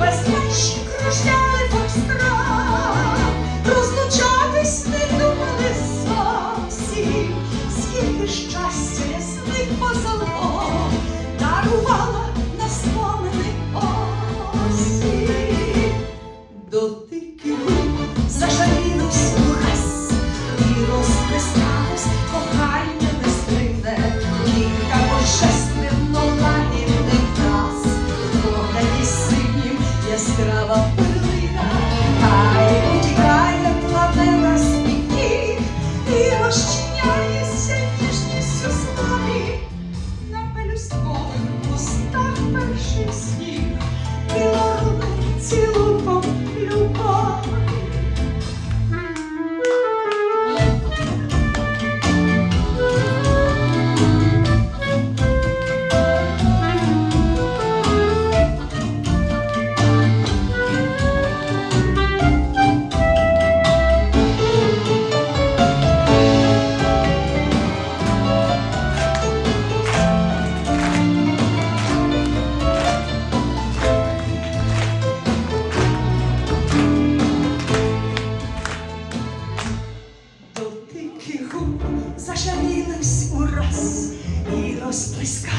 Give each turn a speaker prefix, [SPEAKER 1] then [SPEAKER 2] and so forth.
[SPEAKER 1] безмежі кружляли фокстрот, розлучатись не думали зовсім, скільки щастя я них позоло, дарувала на спомини осінь. Дотики губ зажарілись ураз, і розплескалось кохання нестримне, кілька божественно яскрава перлина, хай утікає планета смітні, і розчиняється ніжністю славі, на пелюсткових устах перших сніг, зашарілись ураз і розплескалось